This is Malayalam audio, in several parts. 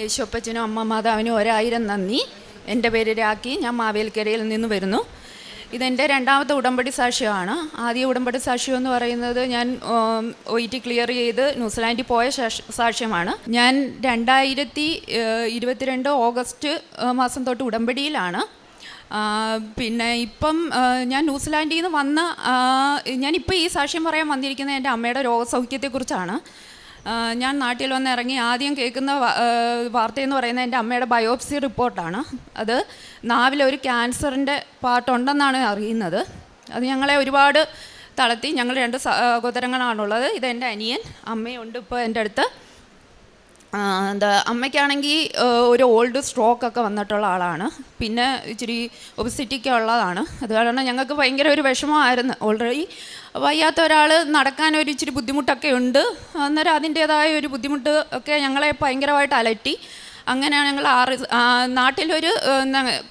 യേശുപ്പച്ചനും അമ്മ മാതാവിനും ഒരായിരം നന്ദി. എന്റെ പേര് രാഖി. ഞാൻ മാവേലിക്കരയിൽ നിന്ന് വരുന്നു. ഇതെന്റെ രണ്ടാമത്തെ ഉടമ്പടി സാക്ഷ്യമാണ്. ആദ്യ ഉടമ്പടി സാക്ഷ്യം എന്ന് പറയുന്നത് ഞാൻ ഒ ടി ക്ലിയർ ചെയ്ത് ന്യൂസിലാൻഡിൽ പോയ സാക്ഷ്യമാണ്. ഞാൻ രണ്ടായിരത്തി ഇരുപത്തിരണ്ട് ഓഗസ്റ്റ് മാസം തൊട്ട് ഉടമ്പടിയിലാണ്. പിന്നെ ഇപ്പം ഞാൻ ന്യൂസിലാൻഡിൽ നിന്ന് വന്ന ഞാനിപ്പോൾ ഈ സാക്ഷ്യം പറയാൻ വന്നിരിക്കുന്നത് എന്റെ അമ്മയുടെ രോഗസൗഖ്യത്തെക്കുറിച്ചാണ്. ഞാൻ നാട്ടിൽ വന്ന് ഇറങ്ങി ആദ്യം കേൾക്കുന്ന വാർത്തയെന്ന് പറയുന്നത് എന്റെ അമ്മയുടെ ബയോപ്സി റിപ്പോർട്ടാണ്. അത് നാവിലെ ഒരു ക്യാൻസറിന്റെ പാട്ടുണ്ടെന്നാണ് അറിയുന്നത്. അത് ഞങ്ങളെ ഒരുപാട് തളർത്തി. ഞങ്ങൾ രണ്ട് സഹോദരങ്ങളാണുള്ളത് ഇത് അനിയൻ അമ്മയുണ്ട് ഇപ്പോൾ എന്റെ അടുത്ത്. എന്താ അമ്മയ്ക്കാണെങ്കിൽ ഒരു ഓൾഡ് സ്ട്രോക്കൊക്കെ വന്നിട്ടുള്ള ആളാണ്. പിന്നെ ഇച്ചിരി ഒബിസിറ്റിക്ക് ഉള്ളതാണ്. അത് കാരണം ഞങ്ങൾക്ക് ഭയങ്കര ഒരു വിഷമമായിരുന്നു. ഓൾറെഡി വയ്യാത്ത ഒരാൾ നടക്കാൻ ഒരു ഇച്ചിരി ബുദ്ധിമുട്ടൊക്കെ ഉണ്ട്. അന്നേരം അതിന്റേതായ ഒരു ബുദ്ധിമുട്ട് ഒക്കെ ഞങ്ങളെ ഭയങ്കരമായിട്ട് അലട്ടി. അങ്ങനെയാണ് ഞങ്ങൾ ആറ് നാട്ടിലൊരു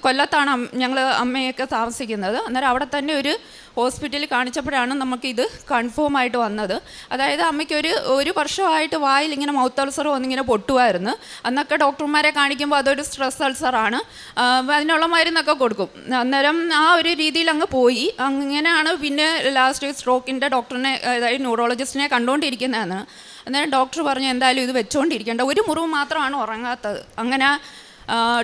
കൊല്ലത്താണ് ഞങ്ങൾ അമ്മയൊക്കെ താമസിക്കുന്നത്. അന്നേരം അവിടെ തന്നെ ഒരു ഹോസ്പിറ്റലിൽ കാണിച്ചപ്പോഴാണ് നമുക്കിത് കൺഫേം ആയിട്ട് വന്നത്. അതായത് അമ്മയ്ക്ക് ഒരു ഒരു വർഷമായിട്ട് വായിൽ ഇങ്ങനെ മൗത്ത് അൾസർ വന്നിങ്ങനെ പൊട്ടുമായിരുന്നു അന്നൊക്കെ ഡോക്ടർമാരെ കാണിക്കുമ്പോൾ അതൊരു സ്ട്രെസ് അൾസറാണ്. അതിനുള്ള മരുന്നൊക്കെ കൊടുക്കും. അന്നേരം ആ ഒരു രീതിയിൽ അങ്ങ് പോയി. അങ്ങനെയാണ് പിന്നെ ലാസ്റ്റ് സ്ട്രോക്കിന്റെ ഡോക്ടറിനെ അതായത് ന്യൂറോളജിസ്റ്റിനെ കണ്ടുകൊണ്ടിരിക്കുന്നതാണ് അന്നേരം ഡോക്ടർ പറഞ്ഞു എന്തായാലും ഇത് വെച്ചുകൊണ്ടിരിക്കേണ്ട ഒരു മുറിവ് മാത്രമാണ് ഉറങ്ങാത്തത്. അങ്ങനെ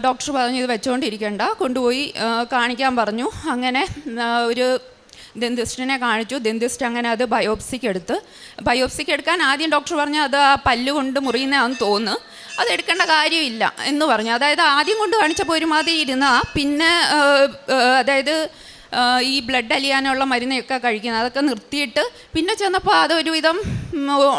ഡോക്ടർ പറഞ്ഞു ഇത് വെച്ചുകൊണ്ടിരിക്കേണ്ട കൊണ്ടുപോയി കാണിക്കാൻ പറഞ്ഞു. അങ്ങനെ ഒരു ദന്തിസ്റ്റിനെ കാണിച്ചു. ദന്തിസ്റ്റ് അങ്ങനെ അത് ബയോപ്സിക്ക് എടുത്ത് ബയോപ്സിക്ക് എടുക്കാൻ ആദ്യം ഡോക്ടർ പറഞ്ഞു അത് ആ പല്ല് കൊണ്ട് മുറിയുന്നതാണെന്ന് തോന്നുന്നു അത് എടുക്കേണ്ട കാര്യമില്ല. എന്ന് പറഞ്ഞു. അതായത് ആദ്യം കൊണ്ട് കാണിച്ചപ്പോൾ ഒരുമാതിരി ഇരുന്നാ പിന്നെ അതായത് ഈ ബ്ലഡ് അലിയാനുള്ള മരുന്നൊക്കെ കഴിക്കുന്നത്. അതൊക്കെ നിർത്തിയിട്ട് പിന്നെ ചെന്നപ്പോൾ അതൊരുവിധം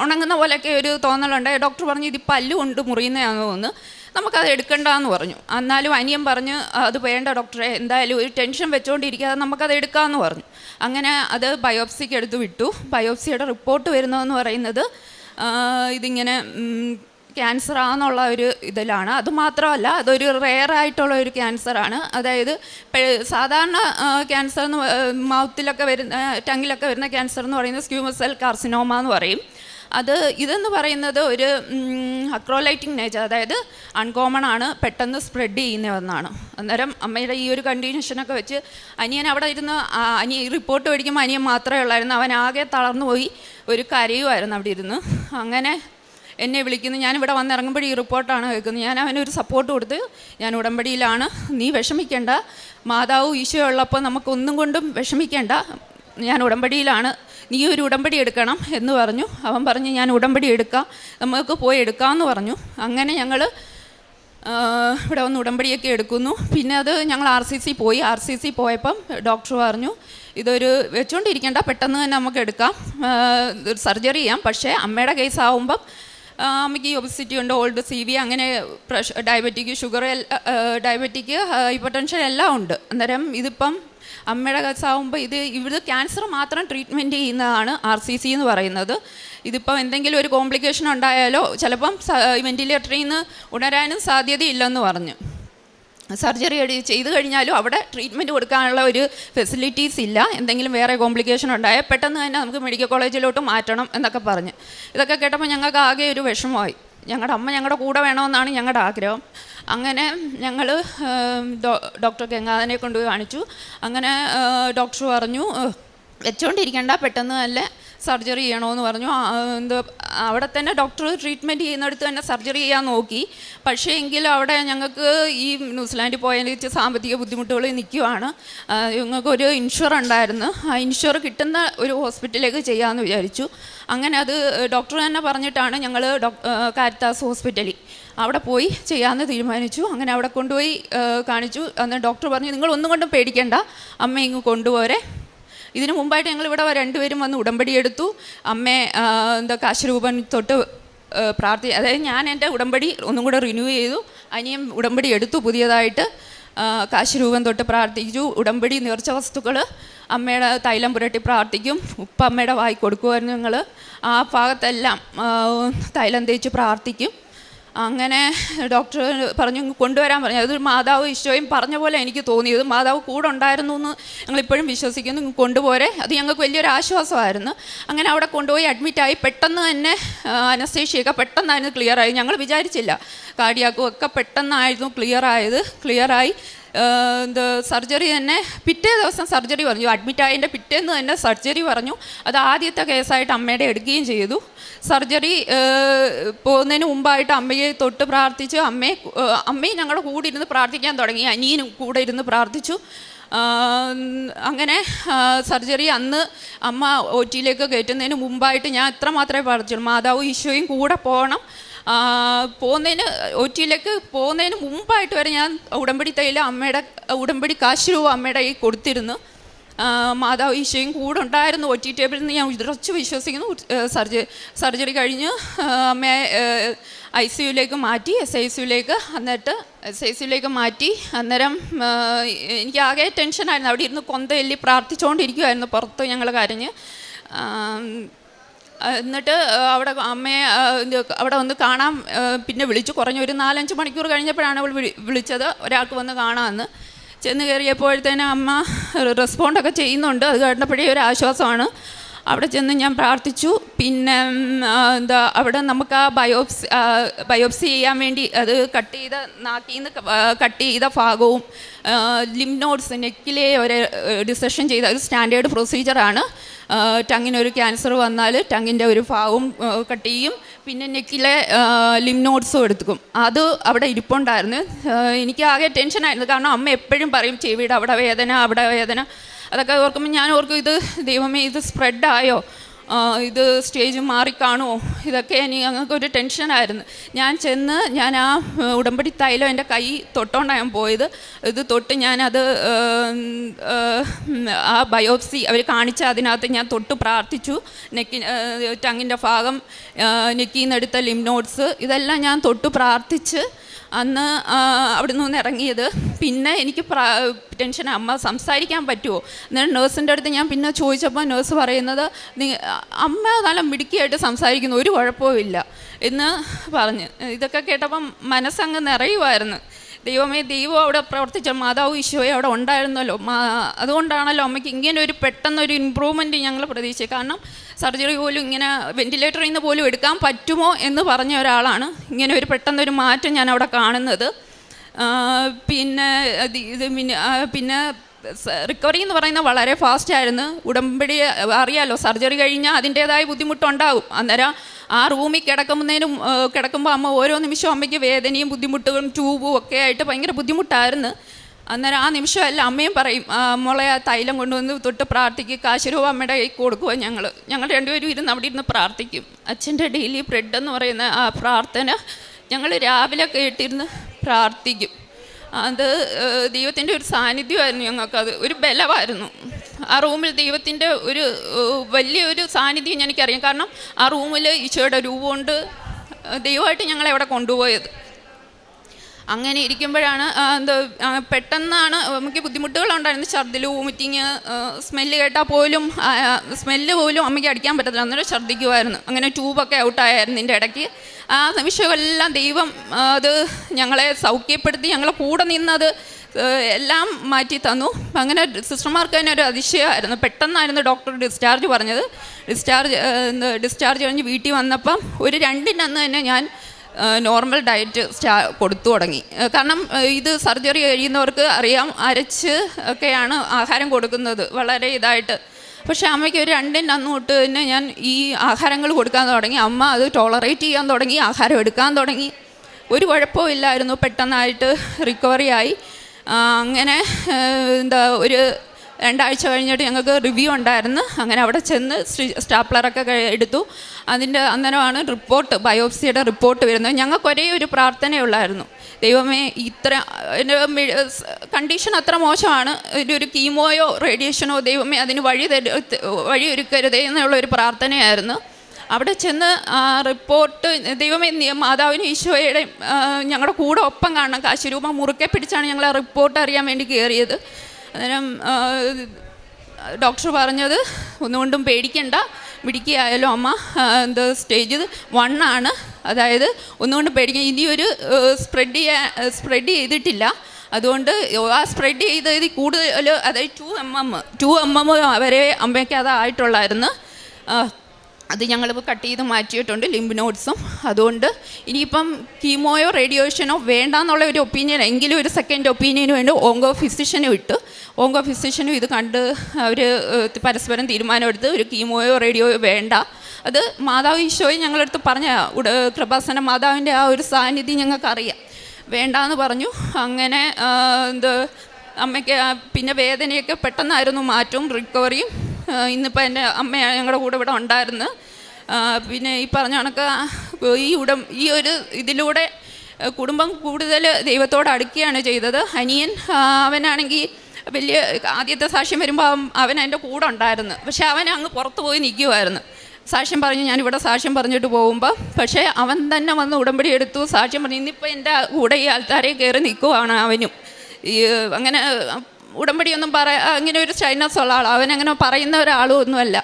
ഉണങ്ങുന്ന പോലെയൊക്കെ ഒരു തോന്നലുണ്ട്. ഡോക്ടർ പറഞ്ഞു ഇത് പല്ലുകൊണ്ട് പല്ല് കൊണ്ട് മുറിയുന്നതാണെന്ന് തോന്നുന്നു നമുക്കത് എടുക്കണ്ടെന്ന് പറഞ്ഞു. എന്നാലും അനിയൻ പറഞ്ഞ് അത് വേണ്ട ഡോക്ടറെ എന്തായാലും ഒരു ടെൻഷൻ വെച്ചുകൊണ്ടിരിക്കാതെ നമുക്കത് എടുക്കാമെന്ന് പറഞ്ഞു. അങ്ങനെ അത് ബയോപ്സിക്ക് എടുത്ത് വിട്ടു. ബയോപ്സിയുടെ റിപ്പോർട്ട് വരുന്നതെന്ന് പറയുന്നത് ഇതിങ്ങനെ ക്യാൻസർ ആണെന്നുള്ള ഒരു ഇതിലാണ്. അതുമാത്രമല്ല അതൊരു റെയർ ആയിട്ടുള്ള ഒരു ക്യാൻസറാണ് അതായത് സാധാരണ ക്യാൻസർ എന്ന് മൗത്തിലൊക്കെ വരുന്ന ടങ്ങിലൊക്കെ വരുന്ന ക്യാൻസർ എന്ന് പറയുന്നത് സ്ക്യൂമസ് സെൽ കാർസിനോമ എന്ന് പറയും. അത് ഇതെന്ന് പറയുന്നത് ഒരു അക്രോലൈറ്റിംഗ് നേച്ചർ അതായത് അൺകോമൺ ആണ് പെട്ടെന്ന് സ്പ്രെഡ് ചെയ്യുന്ന ഒന്നാണ് അന്നേരം അമ്മയുടെ ഈ ഒരു കണ്ടീഷനൊക്കെ വെച്ച് അനിയൻ അവിടെ ഇരുന്ന് അനിയ റിപ്പോർട്ട് മേടിക്കുമ്പോൾ അനിയൻ മാത്രമേ ഉള്ളായിരുന്നു. അവൻ ആകെ തളർന്നു പോയി ഒരു കരയുമായിരുന്നു അവിടെ ഇരുന്ന്. അങ്ങനെ എന്നെ വിളിക്കുന്നു. ഞാൻ ഇവിടെ വന്നിറങ്ങുമ്പോഴും ഈ റിപ്പോർട്ടാണ് കേൾക്കുന്നത്. ഞാൻ അവനൊരു സപ്പോർട്ട് കൊടുത്ത് ഞാൻ ഉടമ്പടിയിലാണ്. നീ വിഷമിക്കേണ്ട. മാതാവ് ഈശോ ഉള്ളപ്പോൾ നമുക്കൊന്നും കൊണ്ടും വിഷമിക്കേണ്ട. ഞാൻ ഉടമ്പടിയിലാണ്. നീ ഒരു ഉടമ്പടി എടുക്കണം എന്ന് പറഞ്ഞു. അവൻ പറഞ്ഞു ഞാൻ ഉടമ്പടി എടുക്കാം. നമുക്ക് പോയി എടുക്കാമെന്ന് പറഞ്ഞു. അങ്ങനെ ഞങ്ങൾ ഇവിടെ വന്ന് ഉടമ്പടിയൊക്കെ എടുക്കുന്നു. പിന്നെ അത് ഞങ്ങൾ ആർ സി സി പോയി. ആർ സി സി പോയപ്പം ഡോക്ടർ പറഞ്ഞു ഇതൊരു വെച്ചുകൊണ്ടിരിക്കേണ്ട പെട്ടെന്ന് തന്നെ നമുക്ക് എടുക്കാം. സർജറി ചെയ്യാം. പക്ഷേ അമ്മയുടെ കേസ് ആവുമ്പം അമ്മയ്ക്ക് ഒബസിറ്റി ഉണ്ട് ഓൾഡ് സി വി അങ്ങനെ pressure diabetic sugar diabetic hypertension എല്ലാം ഉണ്ട്. അന്നേരം ഇതിപ്പം അമ്മയുടെ കസാവുമ്പോൾ ഇത് ഇവിടെ ക്യാൻസർ മാത്രം ട്രീറ്റ്മെന്റ് ചെയ്യുന്നതാണ് ആർ സി സി എന്ന് പറയുന്നത്. ഇതിപ്പം എന്തെങ്കിലും ഒരു കോംപ്ലിക്കേഷൻ ഉണ്ടായാലോ ചിലപ്പം വെന്റിലേറ്ററിൽ നിന്ന് ഉണരാനും സാധ്യതയില്ലെന്ന് പറഞ്ഞു. സർജറി ചെയ്ത് കഴിഞ്ഞാലും അവിടെ ട്രീറ്റ്മെന്റ് കൊടുക്കാനുള്ള ഒരു ഫെസിലിറ്റീസ് ഇല്ല. എന്തെങ്കിലും വേറെ കോംപ്ലിക്കേഷൻ ഉണ്ടായാൽ പെട്ടെന്ന് തന്നെ നമുക്ക് മെഡിക്കൽ കോളേജിലോട്ട് മാറ്റണം എന്നൊക്കെ പറഞ്ഞ്. ഇതൊക്കെ കേട്ടപ്പോൾ ഞങ്ങൾക്ക് ആകെ ഒരു വിഷമമായി. ഞങ്ങളുടെ അമ്മ ഞങ്ങളുടെ കൂടെ വേണമെന്നാണ് ഞങ്ങളുടെ ആഗ്രഹം. അങ്ങനെ ഞങ്ങൾ ഡോക്ടർ ഗംഗാധനെ കൊണ്ടുപോയി കാണിച്ചു. അങ്ങനെ ഡോക്ടർ പറഞ്ഞു "ഏഹ്, വെച്ചുകൊണ്ടിരിക്കേണ്ട പെട്ടെന്ന് നല്ല സർജറി ചെയ്യണമെന്ന് പറഞ്ഞു. എന്ത് അവിടെ തന്നെ ഡോക്ടർ ട്രീറ്റ്മെന്റ് ചെയ്യുന്നിടത്ത് തന്നെ സർജറി ചെയ്യാൻ നോക്കി. പക്ഷേ എങ്കിലും അവിടെ ഞങ്ങൾക്ക് ഈ ന്യൂസിലാൻഡിൽ പോയതിന് വെച്ച് സാമ്പത്തിക ബുദ്ധിമുട്ടുകൾ നിൽക്കുവാണ്. ഞങ്ങൾക്കൊരു ഇൻഷുർ ഉണ്ടായിരുന്നു. ആ ഇൻഷുർ കിട്ടുന്ന ഒരു ഹോസ്പിറ്റലിലേക്ക് ചെയ്യാമെന്ന് വിചാരിച്ചു. അങ്ങനെ അത് ഡോക്ടർ തന്നെ പറഞ്ഞിട്ടാണ് ഞങ്ങൾ കാരിത്താസ് ഹോസ്പിറ്റലിൽ അവിടെ പോയി ചെയ്യാമെന്ന് തീരുമാനിച്ചു. അങ്ങനെ അവിടെ കൊണ്ടുപോയി കാണിച്ചു. അന്ന് ഡോക്ടർ പറഞ്ഞു നിങ്ങൾ ഒന്നും കൊണ്ടും പേടിക്കേണ്ട. അമ്മ ഇങ്ങ് കൊണ്ടുപോരെ. ഇതിനു മുമ്പായിട്ട് ഞങ്ങൾ ഇവിടെ രണ്ടുപേരും വന്ന് ഉടമ്പടി എടുത്തു. അമ്മേ എന്താ കാശരൂപൻ തൊട്ട് പ്രാർത്ഥി അതായത് ഞാൻ എന്റെ ഉടമ്പടി ഒന്നും കൂടെ റിന്യൂ ചെയ്തു. അനിയും ഉടമ്പടി എടുത്തു പുതിയതായിട്ട്. കാശരൂപം തൊട്ട് പ്രാർത്ഥിച്ചു. ഉടമ്പടി നേർച്ച വസ്തുക്കൾ അമ്മയുടെ തൈലം പുരട്ടി പ്രാർത്ഥിക്കും. ഉപ്പ അമ്മയുടെ വായി കൊടുക്കുമായിരുന്നു ഞങ്ങൾ ആ ഭാഗത്തെല്ലാം തൈലം തേച്ച് പ്രാർത്ഥിക്കും. അങ്ങനെ ഡോക്ടർ പറഞ്ഞു "ഇങ്ങ് കൊണ്ടുവരാൻ പറഞ്ഞു. അതൊരു മാതാവ് ഈശോയും പറഞ്ഞ പോലെ എനിക്ക് തോന്നിയത് മാതാവ് കൂടെ ഉണ്ടായിരുന്നു എന്ന് ഞങ്ങളിപ്പോഴും വിശ്വസിക്കുന്നു. "ഇങ്ങ് കൊണ്ടുപോരെ. അത് ഞങ്ങൾക്ക് വലിയൊരു ആശ്വാസമായിരുന്നു. അങ്ങനെ അവിടെ കൊണ്ടുപോയി അഡ്മിറ്റായി പെട്ടെന്ന് തന്നെ അനസ്തേഷ്യയൊക്കെ പെട്ടെന്നായിരുന്നു ക്ലിയറായി ഞങ്ങൾ വിചാരിച്ചില്ല. കാർഡിയാക്കും ഒക്കെ പെട്ടെന്നായിരുന്നു ക്ലിയറായത് ക്ലിയറായി എന്ത് സർജറി തന്നെ പിറ്റേ ദിവസം സർജറി പറഞ്ഞു. അഡ്മിറ്റായതിന്റെ പിറ്റേന്ന് തന്നെ സർജറി പറഞ്ഞു. അത് ആദ്യത്തെ കേസായിട്ട് അമ്മയുടെ എടുക്കുകയും ചെയ്തു. സർജറി പോകുന്നതിന് മുമ്പായിട്ട് അമ്മയെ തൊട്ട് പ്രാർത്ഥിച്ചു. അമ്മയെ അമ്മയും ഞങ്ങളുടെ കൂടെ ഇരുന്ന് പ്രാർത്ഥിക്കാൻ തുടങ്ങി. അനിയനും കൂടെ ഇരുന്ന് പ്രാർത്ഥിച്ചു. അങ്ങനെ സർജറി അന്ന് അമ്മ ഒ ടിയിലേക്ക് കയറ്റുന്നതിന് മുമ്പായിട്ട് ഞാൻ എത്ര മാത്രമേ പ്രാർത്ഥിച്ചുള്ളൂ മാതാവും ഈശോയും കൂടെ പോകണം. പോകുന്നതിന് ഒ ടിയിലേക്ക് പോകുന്നതിന് മുമ്പായിട്ട് വരെ ഞാൻ ഉടമ്പടി തൈല അമ്മയുടെ ഉടമ്പടി കാശ് രൂപ അമ്മയുടെ കയ്യിൽ കൊടുത്തിരുന്നു. മാതാവ് ഈശോയും കൂടെ ഉണ്ടായിരുന്നു. ഒ ടി ടേബിളിൽ നിന്ന് ഞാൻ ഉറച്ചു വിശ്വസിക്കുന്നു. സർജറി സർജറി കഴിഞ്ഞ് അമ്മയെ ഐ സി യുയിലേക്ക് മാറ്റി എസ് ഐ സിയുലേക്ക് എന്നിട്ട് എസ് ഐ സിയിലേക്ക് മാറ്റി. അന്നേരം എനിക്ക് ആകെ ടെൻഷനായിരുന്നു. അവിടെ ഇരുന്ന് കൊന്തയെല്ലി പ്രാർത്ഥിച്ചുകൊണ്ടിരിക്കുമായിരുന്നു പുറത്ത് ഞങ്ങൾ കരഞ്ഞ്. എന്നിട്ട് അവിടെ അമ്മയെ അവിടെ വന്ന് കാണാൻ പിന്നെ വിളിച്ചു. കുറഞ്ഞ ഒരു നാലഞ്ച് മണിക്കൂർ കഴിഞ്ഞപ്പോഴാണ് അവൾ വിളിച്ചത് ഒരാൾക്ക് വന്ന് കാണാമെന്ന് ചെന്ന് കയറിയപ്പോഴത്തേനും അമ്മ റെസ്പോണ്ടൊക്കെ ചെയ്യുന്നുണ്ട്. അത് കേട്ടപ്പോഴേ ഒരു ആശ്വാസമാണ്. അവിടെ ചെന്ന് ഞാൻ പ്രാർത്ഥിച്ചു. പിന്നെ എന്താ അവിടെ നമുക്ക് ആ ബയോപ്സി ബയോപ്സി ചെയ്യാൻ വേണ്ടി അത് കട്ട് ചെയ്ത നാക്കിൽ നിന്ന് കട്ട് ചെയ്ത ഭാഗവും ലിം നോട്ട്സ് നെക്കിലെ ഒരു ഡിസഷൻ ചെയ്ത ഒരു സ്റ്റാൻഡേർഡ് പ്രൊസീജിയറാണ് ടങ്ങിനൊരു ക്യാൻസർ വന്നാൽ ടങ്ങിന്റെ ഒരു ഭാഗവും കട്ട് ചെയ്യും. പിന്നെ നെക്കിലെ ലിം നോട്ട്സും എടുക്കും. അത് അവിടെ ഇരിപ്പുണ്ടായിരുന്നു. എനിക്ക് ആകെ ടെൻഷനായിരുന്നു. കാരണം അമ്മ എപ്പോഴും പറയും ചെവിയുടെ അവിടെ വേദന അവിടെ വേദന. അതൊക്കെ ഓർക്കുമ്പോൾ ഞാൻ ഓർക്കും ഇത് ദൈവമേ ഇത് സ്പ്രെഡായോ ഇത് സ്റ്റേജ് മാറിക്കാണുമോ ഇതൊക്കെ എനിക്ക് ഞങ്ങൾക്ക് ഒരു ടെൻഷനായിരുന്നു ഞാൻ ചെന്ന് ഞാൻ ആ ഉടമ്പടി തൈലം എന്റെ കൈ തൊട്ടോണ്ടാണ് ഞാൻ പോയത്. ഇത് തൊട്ട് ഞാനത് ആ ബയോപ്സി അവർ കാണിച്ച അതിനകത്ത് ഞാൻ തൊട്ട് പ്രാർത്ഥിച്ചു. നെക്കി ടങ്ങിന്റെ ഭാഗം നെക്കിൽ നിന്നെടുത്ത ലിം നോട്ട്സ് ഇതെല്ലാം ഞാൻ തൊട്ട് പ്രാർത്ഥിച്ച് അന്ന് അവിടെ നിന്ന് ഇറങ്ങിയത്. പിന്നെ എനിക്ക് ടെൻഷൻ അമ്മ സംസാരിക്കാൻ പറ്റുമോ എന്നാൽ നേഴ്സിന്റെ അടുത്ത് ഞാൻ പിന്നെ ചോദിച്ചപ്പോൾ നേഴ്സ് പറയുന്നത് "നി- അമ്മ നല്ല മിടുക്കിയായിട്ട് സംസാരിക്കുന്നു ഒരു കുഴപ്പവും ഇല്ല എന്ന് പറഞ്ഞ്. ഇതൊക്കെ കേട്ടപ്പം മനസ്സങ്ങ് നിറയുമായിരുന്നു ദൈവമേ ദൈവം അവിടെ പ്രവർത്തിച്ച മാതാവ് ഈശോയെ അവിടെ ഉണ്ടായിരുന്നല്ലോ. അതുകൊണ്ടാണല്ലോ അമ്മയ്ക്ക് ഇങ്ങനെ ഒരു പെട്ടെന്നൊരു ഇമ്പ്രൂവ്മെന്റ് ഞങ്ങൾ പ്രതീക്ഷിച്ചു കാരണം സർജറി പോലും ഇങ്ങനെ വെന്റിലേറ്ററിൽ നിന്ന് പോലും എടുക്കാൻ പറ്റുമോ എന്ന് പറഞ്ഞ ഒരാളാണ്. ഇങ്ങനെ ഒരു പെട്ടെന്നൊരു മാറ്റം ഞാൻ അവിടെ കാണുന്നത് പിന്നെ പിന്നെ റിക്കവറി എന്ന് പറയുന്നത് വളരെ ഫാസ്റ്റ് ആയിരുന്നു. ഉടമ്പടി അറിയാലോ സർജറി കഴിഞ്ഞാൽ അതിന്റേതായ ബുദ്ധിമുട്ടുണ്ടാകും അന്നേരം ആ റൂമിൽ കിടക്കുന്നതിനും കിടക്കുമ്പോൾ അമ്മ ഓരോ നിമിഷവും അമ്മയ്ക്ക് വേദനയും ബുദ്ധിമുട്ടുകളും ട്യൂബും ഒക്കെ ആയിട്ട് ഭയങ്കര ബുദ്ധിമുട്ടായിരുന്നു. അന്നേരം ആ നിമിഷമല്ല അമ്മയും പറയും മുളയ തൈലം കൊണ്ടുവന്ന് തൊട്ട് പ്രാർത്ഥിക്കും. കാശ് രൂപ അമ്മയുടെ കൈ കൊടുക്കുക ഞങ്ങൾ ഞങ്ങൾ രണ്ടുപേരും ഇരുന്ന് അവിടെ ഇരുന്ന് പ്രാർത്ഥിക്കും. അച്ഛന്റെ ഡെയിലി ബ്രെഡ് എന്ന് പറയുന്ന ആ പ്രാർത്ഥന ഞങ്ങൾ രാവിലെ കേട്ടിരുന്ന് പ്രാർത്ഥിക്കും. അത് ദൈവത്തിന്റെ ഒരു സാന്നിധ്യമായിരുന്നു ഞങ്ങൾക്കത്. ഒരു ബലമായിരുന്നു. ആ റൂമിൽ ദൈവത്തിന്റെ ഒരു വലിയൊരു സാന്നിധ്യം എനിക്കറിയാം. കാരണം ആ റൂമിൽ ഈശോയുടെ രൂപമുണ്ട്. ദൈവമായിട്ട് ഞങ്ങളെ അവിടെ കൊണ്ടുപോയത്? അങ്ങനെ ഇരിക്കുമ്പോഴാണ് എന്താ പെട്ടെന്നാണ് അമ്മയ്ക്ക് ബുദ്ധിമുട്ടുകളുണ്ടായിരുന്നു. ഛർദിൽ വോമിറ്റിങ് സ്മെല്ല് കേട്ടാൽ പോലും സ്മെല്ല് പോലും അമ്മയ്ക്ക് അടിക്കാൻ പറ്റത്തില്ല. അന്നേരം ഛർദ്ദിക്കുമായിരുന്നു അങ്ങനെ ട്യൂബൊക്കെ ഔട്ടായിരുന്നു ഇതിന്റെ ഇടയ്ക്ക്. ആ നിമിഷമെല്ലാം ദൈവം അത് ഞങ്ങളെ സൗഖ്യപ്പെടുത്തി ഞങ്ങളെ കൂടെ നിന്നത് എല്ലാം മാറ്റി തന്നു. അങ്ങനെ സിസ്റ്റർമാർക്ക് തന്നെ ഒരു അതിശയമായിരുന്നു. പെട്ടെന്നായിരുന്നു ഡോക്ടർ ഡിസ്ചാർജ് പറഞ്ഞത്. ഡിസ്ചാർജ് ഡിസ്ചാർജ് കഴിഞ്ഞ് വീട്ടിൽ വന്നപ്പം ഒരു രണ്ടിനന്ന് തന്നെ ഞാൻ നോർമൽ ഡയറ്റ് സ്റ്റാ കൊടുത്തു തുടങ്ങി. കാരണം ഇത് സർജറി കഴിയുന്നവർക്ക് അറിയാം അരച്ച് ഒക്കെയാണ് ആഹാരം കൊടുക്കുന്നത് വളരെ ഇതായിട്ട്. പക്ഷേ അമ്മയ്ക്ക് ഒരു രണ്ടിന്റെ അന്ന് തൊട്ട് തന്നെ ഞാൻ ഈ ആഹാരങ്ങൾ കൊടുക്കാൻ തുടങ്ങി. അമ്മ അത് ടോളറേറ്റ് ചെയ്യാൻ തുടങ്ങി ആഹാരം എടുക്കാൻ തുടങ്ങി. ഒരു കുഴപ്പവും ഇല്ലായിരുന്നു പെട്ടെന്നായിട്ട് റിക്കവറി ആയി. അങ്ങനെ എന്താ ഒരു രണ്ടാഴ്ച കഴിഞ്ഞിട്ട് ഞങ്ങൾക്ക് റിവ്യൂ ഉണ്ടായിരുന്നു. അങ്ങനെ അവിടെ ചെന്ന് സ്റ്റാപ്ലറൊക്കെ എടുത്തു. അതിന്റെ അന്നേരമാണ് റിപ്പോർട്ട് ബയോപ്സിയുടെ റിപ്പോർട്ട് വരുന്നത്. ഞങ്ങൾക്ക് ഒരേ ഒരു പ്രാർത്ഥനയുള്ളായിരുന്നു ദൈവമേ ഇത്ര കണ്ടീഷൻ അത്ര മോശമാണ്. ഒരു കീമോയോ റേഡിയേഷനോ ദൈവമേ അതിന് വഴി തരു വഴിയൊരുക്കരുതേ എന്നുള്ള ഒരു പ്രാർത്ഥനയായിരുന്നു. അവിടെ ചെന്ന് റിപ്പോർട്ട് ദൈവമേ മാതാവിന് ഈശോയുടെ ഞങ്ങളുടെ കൂടെ ഒപ്പം കാണണം. കാശിരൂപ മുറുക്കെ പിടിച്ചാണ് ഞങ്ങൾ ആ റിപ്പോർട്ട് അറിയാൻ വേണ്ടി കയറിയത്. അന്നേരം ഡോക്ടർ പറഞ്ഞത് ഒന്നുകൊണ്ടും പേടിക്കണ്ട. മിടിക്കുകയായാലും അമ്മ എന്ത് സ്റ്റേജ് വൺ ആണ്. അതായത് ഒന്നുകൊണ്ടും പേടിക്കുക ഇനിയൊരു സ്പ്രെഡ് ചെയ്യാൻ സ്പ്രെഡ് ചെയ്തിട്ടില്ല. അതുകൊണ്ട് ആ സ്പ്രെഡ് ചെയ്തതിൽ കൂടുതൽ അതായത് two M M two M M വരെ അമ്മയ്ക്ക് അതായിട്ടുള്ളായിരുന്നു അത് ഞങ്ങളിപ്പോൾ കട്ട് ചെയ്ത് മാറ്റിയിട്ടുണ്ട് ലിംബ് നോട്ട്സും അതുകൊണ്ട് ഇനിയിപ്പം കീമോയോ റേഡിയേഷനോ വേണ്ടാന്നുള്ള ഒരു ഒപ്പീനിയൻ എങ്കിലും ഒരു സെക്കൻഡ് ഒപ്പീനിയന് വേണ്ടി ഓങ്കോ ഫിസിഷ്യനും ഇട്ട്. ഓങ്കോ ഫിസിഷ്യനും ഇത് കണ്ട് അവർ പരസ്പരം തീരുമാനമെടുത്ത് ഒരു കീമോയോ റേഡിയോയോ വേണ്ട. അത് മാതാവ് ഈശോയും ഞങ്ങളടുത്ത് പറഞ്ഞ ഉട കൃപാസന മാതാവിന്റെ ആ ഒരു സാന്നിധ്യം ഞങ്ങൾക്കറിയാം. വേണ്ടാന്ന് പറഞ്ഞു. അങ്ങനെ എന്ത് അമ്മയ്ക്ക് പിന്നെ വേദനയൊക്കെ പെട്ടെന്നായിരുന്നു മാറ്റവും റിക്കവറിയും ഇന്നിപ്പോൾ എന്റെ അമ്മ ഞങ്ങളുടെ കൂടെ ഇവിടെ ഉണ്ടായിരുന്നു. പിന്നെ ഈ പറഞ്ഞ കണക്ക് ഈ ഉടം ഈ ഒരു ഇതിലൂടെ കുടുംബം കൂടുതൽ ദൈവത്തോട് അടുക്കുകയാണ് ചെയ്തത്. അനിയൻ അവനാണെങ്കിൽ വലിയ ആദ്യത്തെ സാക്ഷ്യം വരുമ്പോൾ അവൻ എന്റെ കൂടെ ഉണ്ടായിരുന്നു. പക്ഷേ അവൻ അങ്ങ് പുറത്ത് പോയി നിൽക്കുമായിരുന്നു സാക്ഷ്യം പറഞ്ഞ് ഞാനിവിടെ സാക്ഷ്യം പറഞ്ഞിട്ട് പോകുമ്പോൾ പക്ഷേ അവൻ തന്നെ വന്ന് ഉടമ്പടി എടുത്തു. സാക്ഷ്യം പറഞ്ഞു ഇന്നിപ്പോൾ എന്റെ കൂടെ ഈ ആൾക്കാരെ കയറി നിൽക്കുവാണ് അവനും. ഈ അങ്ങനെ ഉടമ്പടിയൊന്നും പറ അങ്ങനെ ഒരു ഷൈനസ് ഉള്ള ആളാണ് അവൻ അങ്ങനെ പറയുന്ന ഒരാളും ഒന്നുമല്ല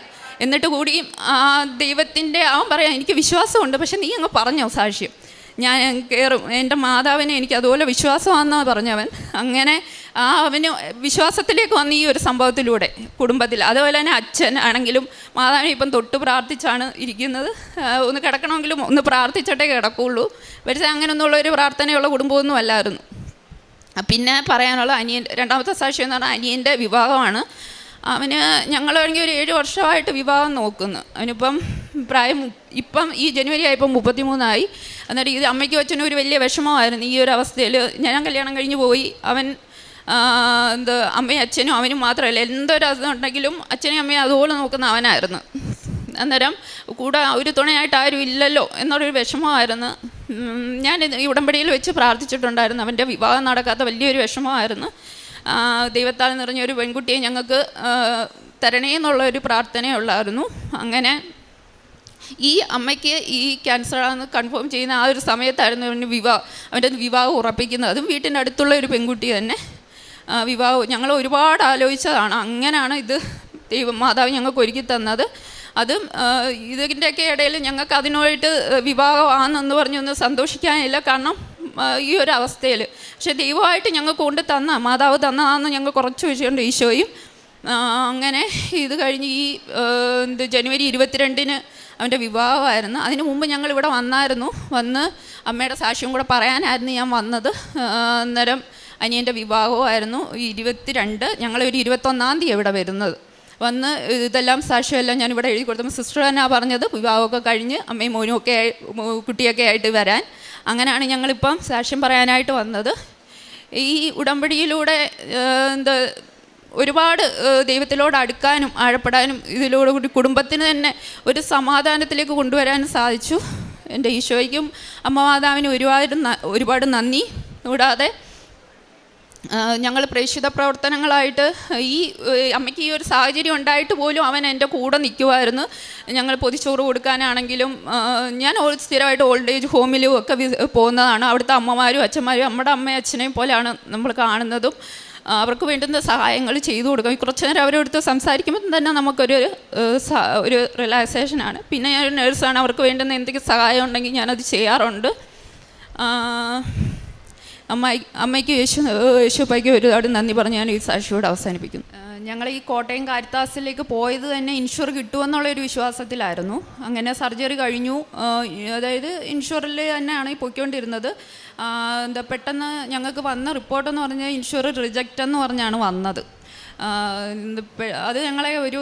എന്നിട്ട് കൂടിയും ആ ദൈവത്തിന്റെ അവൻ പറയാം എനിക്ക് വിശ്വാസമുണ്ട് പക്ഷെ നീ അങ്ങ് പറഞ്ഞോ സാക്ഷ്യം. ഞാൻ കയറും എന്റെ മാതാവിനെ എനിക്ക് അതുപോലെ വിശ്വാസമാണെന്നാണ് പറഞ്ഞവൻ. അങ്ങനെ ആ അവന് വിശ്വാസത്തിലേക്ക് വന്ന ഈ ഒരു സംഭവത്തിലൂടെ കുടുംബത്തിൽ. അതുപോലെ തന്നെ അച്ഛൻ ആണെങ്കിലും മാതാവിനെ ഇപ്പം തൊട്ട് പ്രാർത്ഥിച്ചാണ് ഇരിക്കുന്നത്. ഒന്ന് കിടക്കണമെങ്കിലും ഒന്ന് പ്രാർത്ഥിച്ചിട്ടേ കിടക്കുള്ളൂ. പക്ഷേ അങ്ങനെയൊന്നുള്ള ഒരു പ്രാർത്ഥനയുള്ള കുടുംബമൊന്നും അല്ലായിരുന്നു. പിന്നെ പറയാനുള്ള അനിയൻ രണ്ടാമത്തെ സാക്ഷി എന്ന് പറഞ്ഞാൽ അനിയന്റെ വിവാഹമാണ്. അവന് ഞങ്ങളാണെങ്കിൽ ഒരു ഏഴ് വർഷമായിട്ട് വിവാഹം നോക്കുന്നു. അവനിപ്പം പ്രായം ഇപ്പം ഈ ജനുവരി ആയപ്പം മുപ്പത്തിമൂന്നായി. എന്നിട്ട് ഇത് അമ്മയ്ക്കും അച്ഛനും ഒരു വലിയ വിഷമമായിരുന്നു. ഈ ഒരു അവസ്ഥയിൽ ഞാൻ കല്യാണം കഴിഞ്ഞ് പോയി. അവൻ എന്ത് അമ്മയും അച്ഛനും അവനും മാത്രമല്ല എന്തൊരു ഉണ്ടെങ്കിലും അച്ഛനെയും അമ്മയും അതുപോലെ നോക്കുന്ന അവനായിരുന്നു. അന്നേരം കൂടെ ഒരു തുണയായിട്ട് ആരും ഇല്ലല്ലോ എന്നുള്ളൊരു വിഷമമായിരുന്നു. ഞാൻ ഈ ഉടമ്പടിയിൽ വെച്ച് പ്രാർത്ഥിച്ചിട്ടുണ്ടായിരുന്നു. അവന്റെ വിവാഹം നടക്കാത്ത വലിയൊരു വിഷമമായിരുന്നു. ദൈവത്താൽ നിറഞ്ഞൊരു പെൺകുട്ടിയെ ഞങ്ങൾക്ക് തരണേ എന്നുള്ള ഒരു പ്രാർത്ഥനയുള്ളായിരുന്നു. അങ്ങനെ ഈ അമ്മയ്ക്ക് ഈ ക്യാൻസറാണെന്ന് കൺഫേം ചെയ്യുന്ന ആ ഒരു സമയത്തായിരുന്നു അവന്റെ വിവാഹം അവന്റെ വിവാഹം ഉറപ്പിക്കുന്നത്. അതും വീട്ടിന്റെ അടുത്തുള്ള ഒരു പെൺകുട്ടി തന്നെ. വിവാഹം ഞങ്ങൾ ഒരുപാട് ആലോചിച്ചതാണ്. അങ്ങനെയാണ് ഇത് ദൈവം മാതാവ് ഞങ്ങൾക്ക് ഒരുക്കി തന്നത്. അതും ഇതിന്റെയൊക്കെ ഇടയിൽ ഞങ്ങൾക്ക് അതിനായിട്ട് വിവാഹമാണെന്ന് പറഞ്ഞൊന്ന് സന്തോഷിക്കാനില്ല കാരണം ഈ ഒരു അവസ്ഥയിൽ. പക്ഷേ ദൈവമായിട്ട് ഞങ്ങൾക്ക് കൊണ്ട് തന്ന മാതാവ് തന്നതാണെന്ന് ഞങ്ങൾ കുറച്ച് വിഷയമുണ്ട് ഈശോയും അങ്ങനെ ഇത് കഴിഞ്ഞ് ഈ എന്ത് ജനുവരി ഇരുപത്തിരണ്ടിന് അവന്റെ വിവാഹമായിരുന്നു. അതിന് മുമ്പ് ഞങ്ങൾ ഇവിടെ വന്നായിരുന്നു. വന്ന് അമ്മയുടെ സാക്ഷ്യം കൂടെ പറയാനായിരുന്നു ഞാൻ വന്നത്. അന്നേരം അനിയന്റെ വിവാഹമായിരുന്നു. ഇരുപത്തിരണ്ട് ഞങ്ങളൊരു ഇരുപത്തൊന്നാം തീയതി ഇവിടെ വരുന്നത്. വന്ന് ഇതെല്ലാം സാക്ഷ്യമെല്ലാം ഞാൻ ഇവിടെ എഴുതി കൊടുത്തപ്പോൾ സിസ്റ്റർ തന്നെ പറഞ്ഞത് വിവാഹമൊക്കെ കഴിഞ്ഞ് അമ്മയും മോനും ഒക്കെ കുട്ടിയൊക്കെ ആയിട്ട് വരാൻ. അങ്ങനെയാണ് ഞങ്ങളിപ്പം സാക്ഷ്യം പറയാനായിട്ട് വന്നത്. ഈ ഉടമ്പടിയിലൂടെ എന്താ ഒരുപാട് ദൈവത്തിലോട് അടുക്കാനും ആഴപ്പെടാനും ഇതിലൂടെ കൂടി കുടുംബത്തിന് തന്നെ ഒരു സമാധാനത്തിലേക്ക് കൊണ്ടുവരാനും സാധിച്ചു. എന്റെ ഈശോയ്ക്കും അമ്മ മാതാവിനും ഒരുപാട് ഒരുപാട് നന്ദി. കൂടാതെ ഞങ്ങൾ പ്രേക്ഷിത പ്രവർത്തനങ്ങളായിട്ട് ഈ അമ്മയ്ക്ക് ഈ ഒരു സാഹചര്യം ഉണ്ടായിട്ട് പോലും അവൻ എന്റെ കൂടെ നിൽക്കുമായിരുന്നു ഞങ്ങൾ പൊതിച്ചോറ് കൊടുക്കാനാണെങ്കിലും ഞാൻ സ്ഥിരമായിട്ട് ഓൾഡ് ഏജ് ഹോമിലും ഒക്കെ പോകുന്നതാണ്. അവിടുത്തെ അമ്മമാരും അച്ഛന്മാരും നമ്മുടെ അമ്മയും അച്ഛനെയും പോലെയാണ് നമ്മൾ കാണുന്നതും. അവർക്ക് വേണ്ടുന്ന സഹായങ്ങൾ ചെയ്തു കൊടുക്കും. കുറച്ച് നേരം അവരോടുത്ത് സംസാരിക്കുമ്പോൾ തന്നെ നമുക്കൊരു ഒരു റിലാക്സേഷനാണ് പിന്നെ ഞാൻ നേഴ്സാണ് അവർക്ക് വേണ്ടുന്ന എന്തെങ്കിലും സഹായം ഉണ്ടെങ്കിൽ ഞാനത് ചെയ്യാറുണ്ട്. ആ, അമ്മ അമ്മയ്ക്ക് യേശു യേശുപ്പയ്ക്ക് ഒരുപാട് നന്ദി പറഞ്ഞ് ഞാൻ ഈ സാക്ഷിയോട് അവസാനിപ്പിക്കുന്നു. ഞങ്ങൾ ഈ കോട്ടയം കാരിത്താസിലേക്ക് പോയത് തന്നെ ഇൻഷുർ കിട്ടുമെന്നുള്ള ഒരു വിശ്വാസത്തിലായിരുന്നു. അങ്ങനെ സർജറി കഴിഞ്ഞു. അതായത് ഇൻഷുറിൽ തന്നെയാണ് ഈ പൊയ്ക്കൊണ്ടിരുന്നത്. എന്താ പെട്ടെന്ന് ഞങ്ങൾക്ക് വന്ന റിപ്പോർട്ടെന്ന് പറഞ്ഞാൽ ഇൻഷുർ റിജക്റ്റ് എന്ന് പറഞ്ഞാണ് വന്നത്. അത് ഞങ്ങളെ ഒരു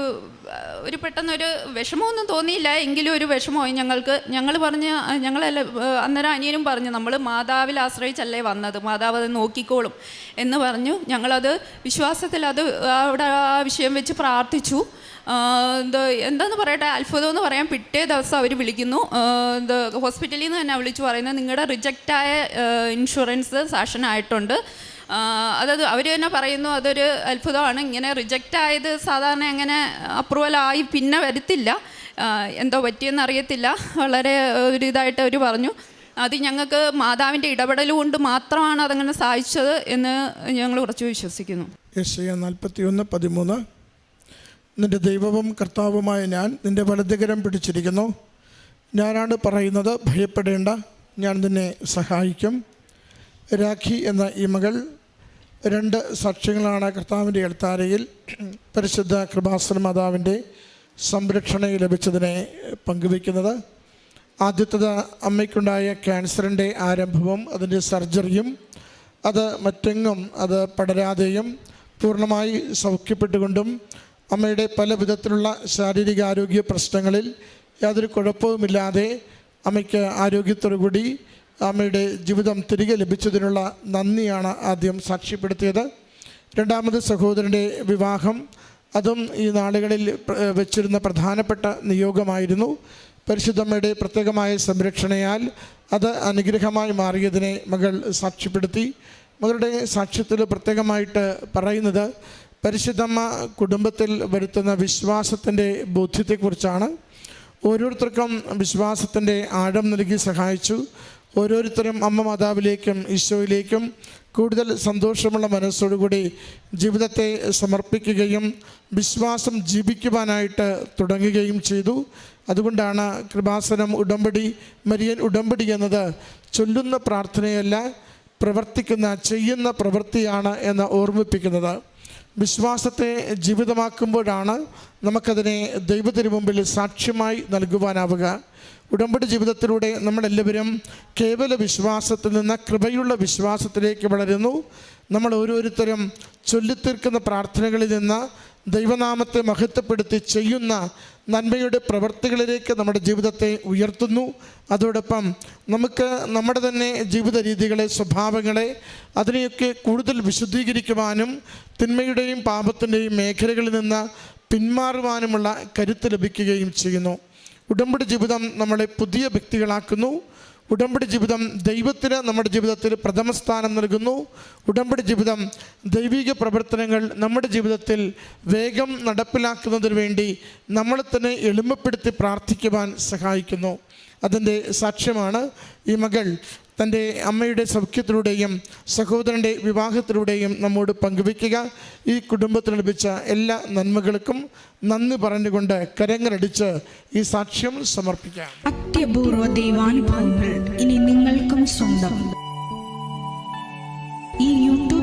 ഒരു പെട്ടെന്നൊരു വിഷമമൊന്നും തോന്നിയില്ല. എങ്കിലും ഒരു വിഷമമായി ഞങ്ങൾക്ക് ഞങ്ങൾ പറഞ്ഞ് ഞങ്ങളെല്ലാം അന്നേരം അനിയനും പറഞ്ഞു നമ്മൾ മാതാവിൽ ആശ്രയിച്ചല്ലേ വന്നത് മാതാവ് അത് നോക്കിക്കോളും എന്ന് പറഞ്ഞു. ഞങ്ങളത് വിശ്വാസത്തിൽ അത് അവിടെ ആ വിഷയം വെച്ച് പ്രാർത്ഥിച്ചു. എന്തോ എന്താന്ന് പറയട്ടെ അത്ഭുതം എന്ന് പറയാൻ പിറ്റേ ദിവസം അവർ വിളിക്കുന്നു. ഇത് ഹോസ്പിറ്റലിൽ നിന്ന് തന്നെ വിളിച്ചു പറയുന്നത് നിങ്ങളുടെ റിജക്റ്റായ ഇൻഷുറൻസ് സാക്ഷനായിട്ടുണ്ട്. ആ, അതത് അവർ തന്നെ പറയുന്നു അതൊരു അത്ഭുതമാണ്. ഇങ്ങനെ റിജക്റ്റ് ആയത് സാധാരണ അങ്ങനെ അപ്രൂവൽ ആയി പിന്നെ വരത്തില്ല. എന്തോ പറ്റിയെന്ന് അറിയത്തില്ല. വളരെ ഒരു ഇതായിട്ട് അവർ പറഞ്ഞു. അത് ഞങ്ങൾക്ക് മാതാവിന്റെ ഇടപെടൽ കൊണ്ട് മാത്രമാണ് അതങ്ങനെ സാധിച്ചത് എന്ന് ഞങ്ങൾ കുറച്ച് വിശ്വസിക്കുന്നു. യശയ നാൽപ്പത്തിയൊന്ന് പതിമൂന്ന്. നിന്റെ ദൈവവും കർത്താവുമായ ഞാൻ നിന്റെ വലതുകരം പിടിച്ചിരിക്കുന്നു. ഞാനാണ് പറയുന്നത് ഭയപ്പെടേണ്ട. ഞാൻ നിന്നെ സഹായിക്കും. രാഖി എന്ന ഈ മകൾ രണ്ട് സാക്ഷ്യങ്ങളാണ് കർത്താവിന്റെ എഴുത്താരയിൽ പരിശുദ്ധ കൃപാസന മാതാവിന്റെ സംരക്ഷണയിൽ ലഭിച്ചതിനെ പങ്കുവയ്ക്കുന്നത്. ആദ്യത്തത് അമ്മയ്ക്കുണ്ടായ ക്യാൻസറിന്റെ ആരംഭവും അതിന്റെ സർജറിയും അത് മറ്റെങ്ങും അത് പടരാതെയും പൂർണമായി സൗഖ്യപ്പെട്ടുകൊണ്ടും അമ്മയുടെ പല വിധത്തിലുള്ള ശാരീരിക ആരോഗ്യ പ്രശ്നങ്ങളിൽ യാതൊരു കുഴപ്പവുമില്ലാതെ അമ്മയ്ക്ക് ആരോഗ്യത്തോടുകൂടി അമ്മയുടെ ജീവിതം തിരികെ ലഭിച്ചതിനുള്ള നന്ദിയാണ് ആദ്യം സാക്ഷ്യപ്പെടുത്തിയത്. രണ്ടാമത് സഹോദരന്റെ വിവാഹം. അതും ഈ നാളുകളിൽ വെച്ചിരുന്ന പ്രധാനപ്പെട്ട നിയോഗമായിരുന്നു. പരിശുദ്ധമ്മയുടെ പ്രത്യേകമായ സംരക്ഷണയാൽ അത് അനുഗ്രഹമായി മാറിയതിനെ മകൾ സാക്ഷ്യപ്പെടുത്തി. മകളുടെ സാക്ഷ്യത്തിൽ പ്രത്യേകമായിട്ട് പറയുന്നത് പരിശുദ്ധമ്മ കുടുംബത്തിൽ വരുത്തുന്ന വിശ്വാസത്തിന്റെ ബോധ്യത്തെക്കുറിച്ചാണ്. ഓരോരുത്തർക്കും വിശ്വാസത്തിന്റെ ആഴം നൽകി സഹായിച്ചു. ഓരോരുത്തരും അമ്മ മാതാവിലേക്കും ഈശോയിലേക്കും കൂടുതൽ സന്തോഷമുള്ള മനസ്സോടുകൂടി ജീവിതത്തെ സമർപ്പിക്കുകയും വിശ്വാസം ജീവിക്കുവാനായിട്ട് തുടങ്ങുകയും ചെയ്തു. അതുകൊണ്ടാണ് കൃപാസനം ഉടമ്പടി മരിയൻ ഉടമ്പടി എന്നത് ചൊല്ലുന്ന പ്രാർത്ഥനയല്ല പ്രവർത്തിക്കുന്ന ചെയ്യുന്ന പ്രവൃത്തിയാണ് എന്ന് ഓർമ്മിപ്പിക്കുന്നത്. വിശ്വാസത്തെ ജീവിതമാക്കുമ്പോഴാണ് നമുക്കതിനെ ദൈവത്തിന് മുമ്പിൽ സാക്ഷ്യമായി നൽകുവാനാവുക. ഉടമ്പടി ജീവിതത്തിലൂടെ നമ്മളെല്ലാവരും കേവല വിശ്വാസത്തിൽ നിന്ന് കൃപയുള്ള വിശ്വാസത്തിലേക്ക് വളരുന്നു. നമ്മൾ ഓരോരുത്തരും ചൊല്ലിത്തീർക്കുന്ന പ്രാർത്ഥനകളിൽ നിന്ന് ദൈവനാമത്തെ മഹത്വപ്പെടുത്തി ചെയ്യുന്ന നന്മയുടെ പ്രവർത്തികളിലേക്ക് നമ്മുടെ ജീവിതത്തെ ഉയർത്തുന്നു. അതോടൊപ്പം നമുക്ക് നമ്മുടെ തന്നെ ജീവിത രീതികളെ സ്വഭാവങ്ങളെ അതിനെയൊക്കെ കൂടുതൽ വിശുദ്ധീകരിക്കുവാനും തിന്മയുടെയും പാപത്തിന്റെയും മേഖലകളിൽ നിന്ന് പിന്മാറുവാനുമുള്ള കരുത്ത് ലഭിക്കുകയും ചെയ്യുന്നു. ഉടമ്പടി ജീവിതം നമ്മളെ പുതിയ വ്യക്തികളാക്കുന്നു. ഉടമ്പടി ജീവിതം ദൈവത്തിന് നമ്മുടെ ജീവിതത്തിൽ പ്രഥമ സ്ഥാനം നൽകുന്നു. ഉടമ്പടി ജീവിതം ദൈവിക പ്രവർത്തനങ്ങൾ നമ്മുടെ ജീവിതത്തിൽ വേഗം നടപ്പിലാക്കുന്നതിന് വേണ്ടി നമ്മളെ തന്നെ എളിമപ്പെടുത്തി പ്രാർത്ഥിക്കുവാൻ സഹായിക്കുന്നു. അതിന്റെ സാക്ഷ്യമാണ്? ഈ മകൾ തന്റെ അമ്മയുടെ സൗഖ്യത്തിലൂടെയും സഹോദരന്റെ വിവാഹത്തിലൂടെയും നമ്മോട് പങ്കുവയ്ക്കുക. ഈ കുടുംബത്തിന് ലഭിച്ച എല്ലാ നന്മകൾക്കും നന്ദി പറഞ്ഞുകൊണ്ട് കരങ്ങളടിച്ച് ഈ സാക്ഷ്യം സമർപ്പിക്കാം. അത്യപൂർവ ദൈവാനുഭവങ്ങൾ ഇനി നിങ്ങൾക്കും സ്വന്തം. ഈ